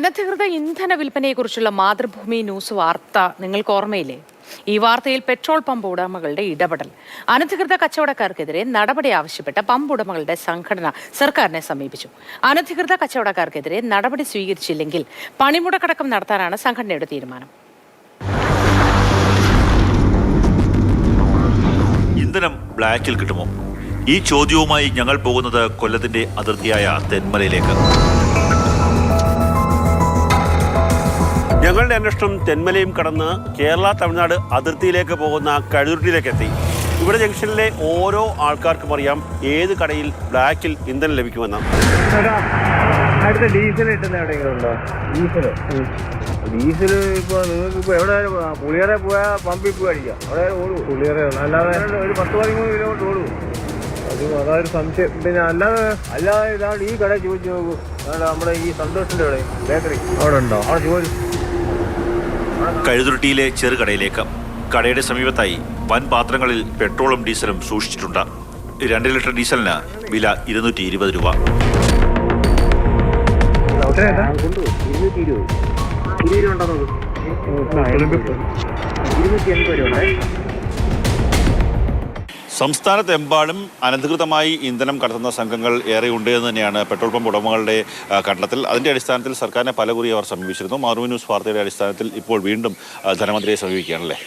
അനധികൃത ഇന്ധന വിൽപ്പനയെക്കുറിച്ചുള്ള മാതൃഭൂമി ന്യൂസ് വാർത്ത നിങ്ങൾക്ക് ഓർമ്മയില്ലേ? ഈ വാർത്തയിൽ പെട്രോൾ പമ്പ് ഉടമകളുടെ ഇടപെടൽ. അനധികൃത കച്ചവടക്കാർക്കെതിരെ നടപടി ആവശ്യപ്പെട്ട പമ്പ് ഉടമകളുടെ സംഘടന സർക്കാരിനെ സമീപിച്ചു. അനധികൃത കച്ചവടക്കാർക്കെതിരെ നടപടി സ്വീകരിച്ചില്ലെങ്കിൽ പണിമുടക്കടക്കം നടത്താനാണ് സംഘടനയുടെ തീരുമാനം. ഇന്ധനം ബ്ലാക്കിൽ കിട്ടുമോ? ഈ ചോദ്യവുമായി ഞങ്ങൾ പോകുന്നത് കൊല്ലത്തിന്റെ അതിർത്തിയായ തെന്മലയിലേക്ക്. ഞങ്ങളുടെ അന്വേഷണം തെന്മലയും കടന്ന് കേരള തമിഴ്നാട് അതിർത്തിയിലേക്ക് പോകുന്ന കഴുരുട്ടിയിലേക്ക് എത്തി ഇവിടെ ജംഗ്ഷനിലെ ഓരോ ആൾക്കാർക്കും അറിയാം ഏത് കടയിൽ ബ്ലാക്കിൽ ഇന്ധനം ലഭിക്കുമെന്ന്. അടുത്ത ഡീസൽ കിട്ടുന്ന എവിടെയെങ്കിലും ഉണ്ടോ ഡീസൽ. ഡീസൽ ഇപ്പൊ നിങ്ങൾക്ക് ഇപ്പൊ എവിടെ പുളിയറെ പോയാൽ പമ്പിൽ പോയി അടിക്കാം. അവിടെ ഓടൂ പുളിയറെ അല്ലാതെ ഒരു പത്ത് പതിമൂന്ന് കിലോമീറ്റർ ഓടൂ അത് അതൊരു സംശയം. പിന്നെ അല്ലാതെ അല്ലാതെ ഇതാണ് ഈ കട ചോദിച്ചു നോക്കൂ. നമ്മുടെ ഈ സന്തോഷിന്റെ അവിടെ ബേക്കറി. അവിടെ ഉണ്ടോ? അവിടെ ചോദിച്ചു കഴുതുരുട്ടിയിലെ ചെറുകടയിലേക്ക്. കടയുടെ സമീപത്തായി വൻ പാത്രങ്ങളിൽ പെട്രോളും ഡീസലും സൂക്ഷിച്ചിട്ടുണ്ട്. രണ്ട് ലിറ്റർ ഡീസലിന് വില ഇരുന്നൂറ്റി ഇരുപത് രൂപ ഇരുന്നൂറ്റി എൺപത് രൂപ. സംസ്ഥാനത്തെമ്പാടും അനധികൃതമായി ഇന്ധനം കടത്തുന്ന സംഘങ്ങൾ ഏറെയുണ്ട് എന്ന് തന്നെയാണ് പെട്രോൾ പമ്പ് ഉടമകളുടെ കണ്ടെത്തൽ. അതിന്റെ അടിസ്ഥാനത്തിൽ സർക്കാരിനെ പലകുറി അവർ സമീപിച്ചിരുന്നു. മാറുവി ന്യൂസ് വാർത്തയുടെ അടിസ്ഥാനത്തിൽ ഇപ്പോൾ വീണ്ടും ധനമന്ത്രിയെ സമീപിക്കുകയാണല്ലേ?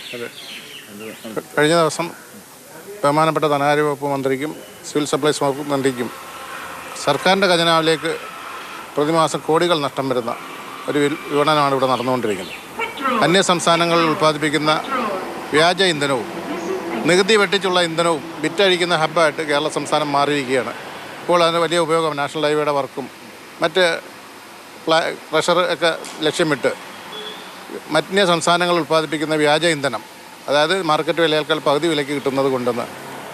കഴിഞ്ഞ ദിവസം ബഹുമാനപ്പെട്ട ധനകാര്യ വകുപ്പ് മന്ത്രിക്കും സിവിൽ സപ്ലൈസ് വകുപ്പ് മന്ത്രിക്കും സർക്കാരിന്റെ ഖജനാവിലേക്ക് പ്രതിമാസം കോടികൾ നഷ്ടം വരുന്ന ഒരു വിപണനമാണ് ഇവിടെ നടന്നുകൊണ്ടിരിക്കുന്നത്. അന്യ സംസ്ഥാനങ്ങളിൽ ഉൽപ്പാദിപ്പിക്കുന്ന വ്യാജ ഇന്ധനവും നികുതി വെട്ടിച്ചുള്ള ഇന്ധനവും വിറ്റഴിക്കുന്ന ഹബ്ബായിട്ട് കേരള സംസ്ഥാനം മാറിയിരിക്കുകയാണ്. ഇപ്പോൾ അതിന് വലിയ ഉപയോഗം നാഷണൽ ഹൈവേയുടെ വർക്കും മറ്റ് പ്ലാ പ്രഷർ ഒക്കെ ലക്ഷ്യമിട്ട് മറ്റ് സംസ്ഥാനങ്ങൾ ഉൽപ്പാദിപ്പിക്കുന്ന വ്യാജ ഇന്ധനം അതായത് മാർക്കറ്റ് വിലയേക്കാൾ പകുതി വിലയ്ക്ക് കിട്ടുന്നത് കൊണ്ടെന്ന്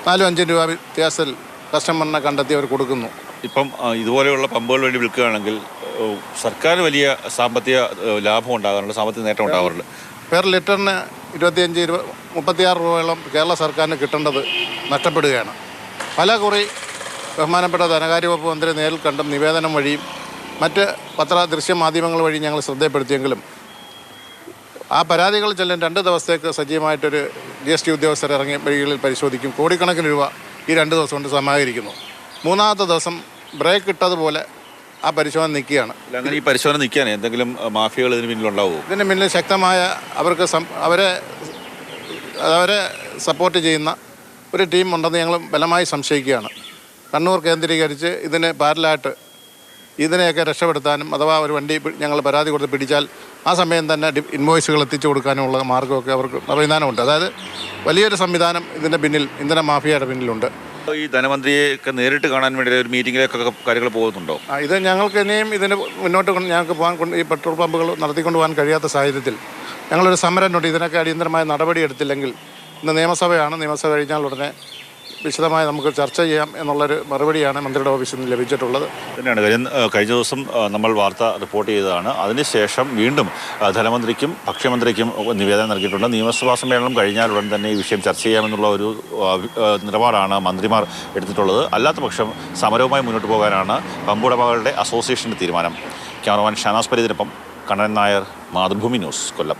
നാലും അഞ്ചും രൂപ വ്യത്യാസത്തിൽ കസ്റ്റമറിനെ കണ്ടെത്തി അവർ കൊടുക്കുന്നു. ഇപ്പം ഇതുപോലെയുള്ള പമ്പുകൾ വേണ്ടി വിൽക്കുകയാണെങ്കിൽ സർക്കാർ വലിയ സാമ്പത്തിക ലാഭം ഉണ്ടാകാറുണ്ട് സാമ്പത്തിക നേട്ടം ഉണ്ടാകാറുണ്ട്. പെർ ലിറ്ററിന് ഇരുപത്തിയഞ്ച് ഇരുപത് മുപ്പത്തിയാറ് രൂപയോളം കേരള സർക്കാരിന് കിട്ടേണ്ടത് നഷ്ടപ്പെടുകയാണ്. പല കുറി ബഹുമാനപ്പെട്ട ധനകാര്യ വകുപ്പ് മന്ത്രി നേരിൽ കണ്ടും നിവേദനം വഴിയും മറ്റ് പത്ര ദൃശ്യ മാധ്യമങ്ങൾ വഴി ഞങ്ങൾ ശ്രദ്ധപ്പെടുത്തിയെങ്കിലും ആ പരാതികൾ ചെല്ലാൻ രണ്ട് ദിവസത്തേക്ക് സജീവമായിട്ടൊരു ജി എസ് ടി ഉദ്യോഗസ്ഥർ ഇറങ്ങി വഴികളിൽ പരിശോധിക്കും. കോടിക്കണക്കിന് രൂപ ഈ രണ്ട് ദിവസം കൊണ്ട് സമാഹരിക്കുന്നു. മൂന്നാമത്തെ ദിവസം ബ്രേക്ക് ഇട്ടതുപോലെ ആ പരിശോധന നിൽക്കുകയാണ്. അങ്ങനെ ഈ പരിശോധന നിൽക്കാൻ എന്തെങ്കിലും മാഫിയകൾ ഇതിന് പിന്നിലുണ്ടാവുമോ? ഇതിന് പിന്നിൽ ശക്തമായ അവർക്ക് അവരെ അവരെ സപ്പോർട്ട് ചെയ്യുന്ന ഒരു ടീം ഉണ്ടെന്ന് ഞങ്ങൾ ബലമായി സംശയിക്കുകയാണ്. കണ്ണൂർ കേന്ദ്രീകരിച്ച് ഇതിന് പാരലായിട്ട് ഇതിനെയൊക്കെ രക്ഷപ്പെടുത്താനും അഥവാ ഒരു വണ്ടി ഞങ്ങൾ പരാതി കൊടുത്ത് പിടിച്ചാൽ ആ സമയം തന്നെ ഡി- ഇൻവോയ്സുകൾ എത്തിച്ചു കൊടുക്കാനുമുള്ള മാർഗമൊക്കെ അവർക്ക് സംവിധാനമുണ്ട് അതായത് വലിയൊരു സംവിധാനം ഇതിന്റെ പിന്നിൽ ഇന്ധന മാഫിയയുടെ പിന്നിലുണ്ട്. ഈ ധനമന്ത്രിയെ ഒക്കെ നേരിട്ട് കാണാൻ വേണ്ടി ഒരു മീറ്റിങ്ങിലേക്കൊക്കെ കാര്യങ്ങൾ പോകുന്നുണ്ടോ? ഇത് ഞങ്ങൾക്ക് ഇനിയും ഇതിന് മുന്നോട്ട് ഞങ്ങൾക്ക് പോകാൻ ഈ പെട്രോൾ പമ്പുകൾ നടത്തിക്കൊണ്ട് പോകാൻ കഴിയാത്ത സാഹചര്യത്തിൽ ഞങ്ങളൊരു സമരം ഉണ്ട് ഇതിനൊക്കെ അടിയന്തരമായ നടപടി എടുത്തില്ലെങ്കിൽ ഇന്ന് നിയമസഭയാണ്. നിയമസഭ കഴിഞ്ഞാൽ ഉടനെ വിശദമായി നമുക്ക് ചർച്ച ചെയ്യാം എന്നുള്ളൊരു മറുപടിയാണ് മന്ത്രിയുടെ ഓഫീസിൽ നിന്ന് ലഭിച്ചിട്ടുള്ളത്. തന്നെയാണ്. കാര്യം കഴിഞ്ഞ ദിവസം നമ്മൾ വാർത്ത റിപ്പോർട്ട് ചെയ്തതാണ്. അതിനുശേഷം വീണ്ടും ധനമന്ത്രിക്കും ഭക്ഷ്യമന്ത്രിക്കും നിവേദനം നൽകിയിട്ടുണ്ട്. നിയമസഭാ സമ്മേളനം കഴിഞ്ഞാൽ ഉടൻ തന്നെ ഈ വിഷയം ചർച്ച ചെയ്യാമെന്നുള്ള ഒരു നിലപാടാണ് മന്ത്രിമാർ എടുത്തിട്ടുള്ളത്. അല്ലാത്ത പക്ഷം സമരവുമായി മുന്നോട്ട് പോകാനാണ് പമ്പുടമകളുടെ അസോസിയേഷന്റെ തീരുമാനം. ക്യാമറമാൻ ഷാനാസ് പരിതിനൊപ്പം കണ്ണൻ നായർ മാതൃഭൂമി ന്യൂസ് കൊല്ലം.